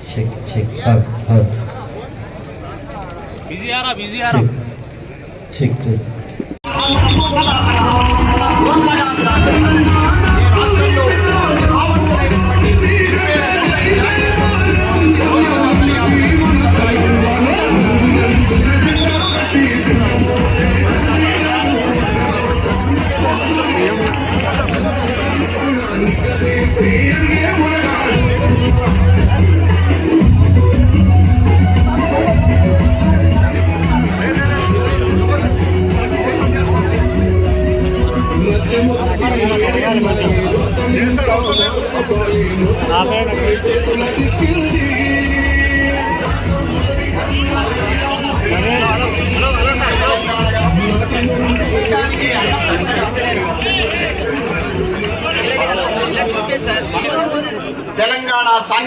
체크 체크 헛헛 비지하라 비지하라. 체크 체크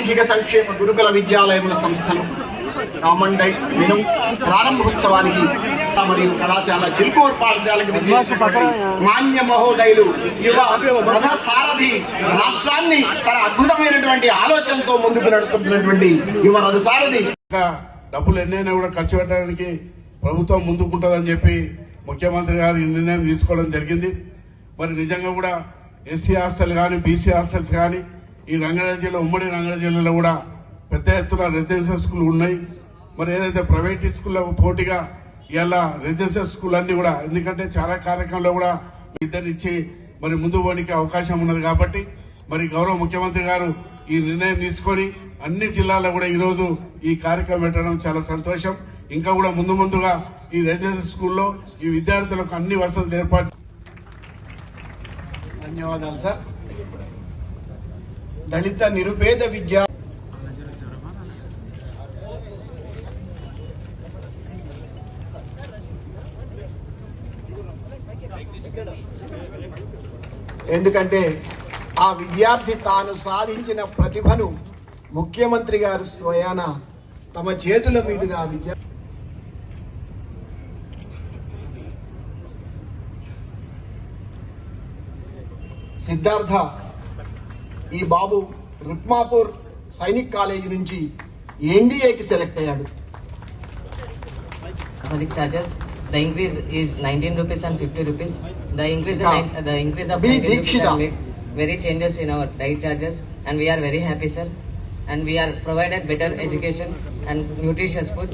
సాంఘిక సంక్షేమ గురుకుల విద్యాలయముల సంస్థలు రామండై మినం ప్రారంభోత్సవానికి మరియు కళాశాల చిరుకూరు పాఠశాలకు విచ్చేసినటువంటి మాన్య మహోదయులు యువ రథ సారథి రాష్ట్రాన్ని తన అద్భుతమైనటువంటి ఆలోచనతో ముందుకు నడుపుతున్నటువంటి యువ రథ సారథి డబ్బులు ఎన్నైనా కూడా ఖర్చు పెట్టడానికి ప్రభుత్వం ముందుకుంటుందని చెప్పి ముఖ్యమంత్రి గారు ఈ నిర్ణయం తీసుకోవడం జరిగింది. మరి నిజంగా కూడా ఎస్సీ హాస్టల్ కానీ బీసీ హాస్టల్స్ కానీ ఈ రంగారెడ్డి జిల్లా ఉమ్మడి రంగారెడ్డి జిల్లాలో కూడా పెద్ద ఎత్తున రెసిడెన్షియల్ స్కూల్ ఉన్నాయి. మరి ఏదైతే ప్రైవేట్ స్కూళ్ళకు పోటీగా ఇలా రెసిడెన్షియల్ స్కూల్ అన్ని కూడా ఎందుకంటే చాలా కార్యక్రమంలో కూడా ఇద్దరు ఇచ్చి మరి ముందు పోనీకి అవకాశం ఉన్నది కాబట్టి మరి గౌరవ ముఖ్యమంత్రి గారు ఈ నిర్ణయం తీసుకొని అన్ని జిల్లాల్లో కూడా ఈరోజు ఈ కార్యక్రమం పెట్టడం చాలా సంతోషం. ఇంకా కూడా ముందు ముందుగా ఈ రెసిడెన్షియల్ స్కూల్లో ఈ విద్యార్థులకు అన్ని వసతులు ఏర్పాటు ధన్యవాదాలు సార్. దళిత నిరుపేద విద్యా ఎందుకంటే ఆ విద్యార్థి తాను సాధించిన ప్రతిభను ముఖ్యమంత్రి గారు స్వయాన తమ చేతుల మీదుగా విద్యా సిద్ధార్థ ఈ బాబు రుక్మాపూర్ సైనిక్ కాలేజీ నుంచి ఎన్డీఏకి సెలెక్ట్ అయ్యాడు Public charges. The increase is 19 rupees and 50 rupees. The increase, in, Ah. nine- the increase of Be 19 rupees Dikshita. have made very changes in our diet charges, and we are very happy, sir. And we are provided better education and nutritious food.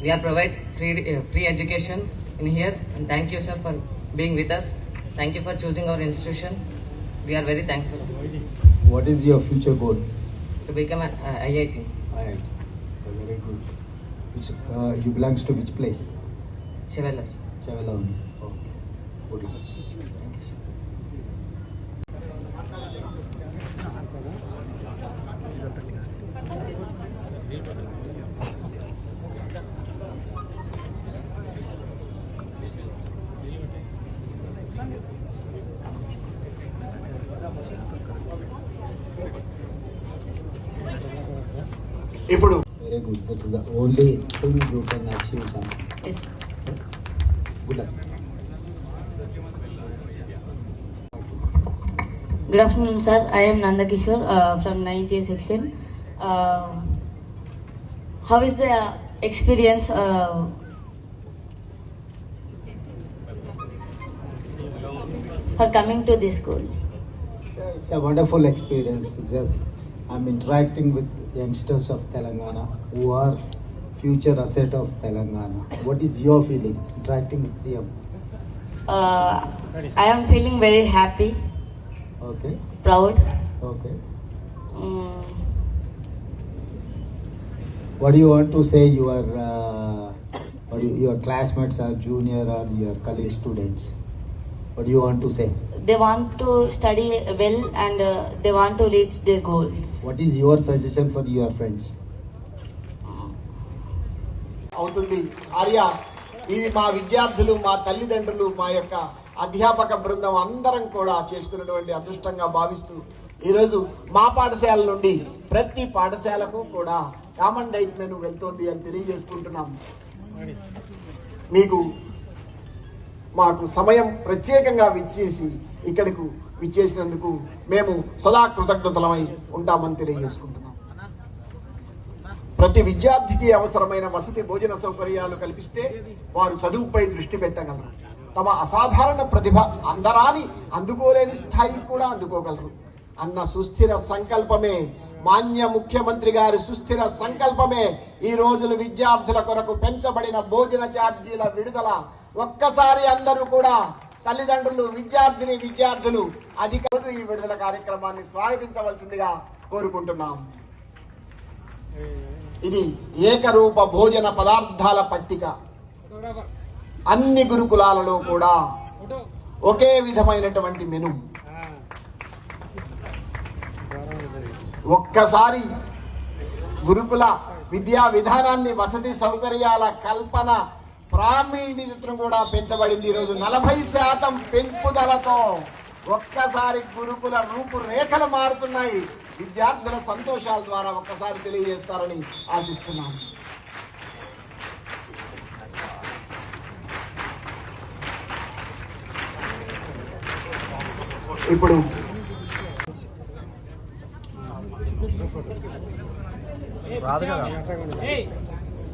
We are provide free uh, free education in here, and thank you, sir, for being with us. Thank you for choosing our institution. We are very thankful What is your future goal? to become an uh, IIT. Right. Very good. Which, uh, you belongs to which place? Chevelas. Chavalam. Okay. Good luck. Thank you, sir. ఇప్పుడు Very good. That is the only thing you can achieve something. Yes. Good luck. Good afternoon, sir. I am Nanda Kishore uh, from 9th A section. Uh, how is the uh, experience? Uh, for coming to this school? Yeah, It's a wonderful experience. It's Just I'm interacting with youngsters of Telangana who are future asset of Telangana. What is your feeling interacting with CM? Uh, I am feeling very happy, Okay. proud. Okay. Mm, What do you want to say your uh, you, your classmates are junior or your college students? What do you want to say? They want to study well and uh, they want to reach their goals. What is your suggestion for your friends? అవుతుంది ఆర్య ఇది మా విద్యార్థులు మా తల్లిదండ్రులు మా యొక్క అధ్యాపక బృందం అందరం కూడా చేసుకున్నటువంటి అదృష్టంగా భావిస్తూ ఈరోజు మా పాఠశాల నుండి ప్రతి పాఠశాలకు కూడా కామన్ డైట్ మెను వెళ్తోంది అని తెలియజేసుకుంటున్నాం మీకు మాకు సమయం ప్రత్యేకంగా విచ్చేసి ఇక్కడకు విచ్చేసినందుకు మేము సదా కృతజ్ఞతలమై ఉంటామని తెలియజేసుకుంటున్నాం. ప్రతి విద్యార్థికి అవసరమైన వసతి భోజన సౌకర్యాలు కల్పిస్తే వారు చదువుపై దృష్టి పెట్టగలరు. తమ అసాధారణ ప్రతిభ అందరాని అందుకోలేని స్థాయి కూడా అందుకోగలరు. అన్న సుస్థిర సంకల్పమే మాన్య ముఖ్యమంత్రి గారి సుస్థిర సంకల్పమే ఈ రోజులు విద్యార్థుల కొరకు పెంచబడిన భోజన ఛార్జీల విడుదల. ఒక్కసారి అందరూ కూడా తల్లిదండ్రులు విద్యార్థిని విద్యార్థులు అధిక ఈ విడుదల కార్యక్రమాన్ని స్వాగతించవలసిందిగా కోరుకుంటున్నాం. ఇది ఏకరూప భోజన పదార్థాల పట్టిక. అన్ని గురుకులాలలో కూడా ఒకే విధమైనటువంటి మెను. ఒక్కసారి గురుకుల విద్యా విధానాన్ని వసతి సౌకర్యాల కల్పన ప్రావీణ్యతను కూడా పెంచబడింది. ఈరోజు నలభై శాతం పెంపుదలతో ఒక్కసారి గురుకుల రూపురేఖలు మారుతున్నాయి. విద్యార్థుల సంతోషాల ద్వారా ఒక్కసారి తెలియజేస్తారని ఆశిస్తున్నాను ఇప్పుడు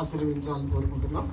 ఆశీర్వదించాలని కోరుకుంటున్నాం.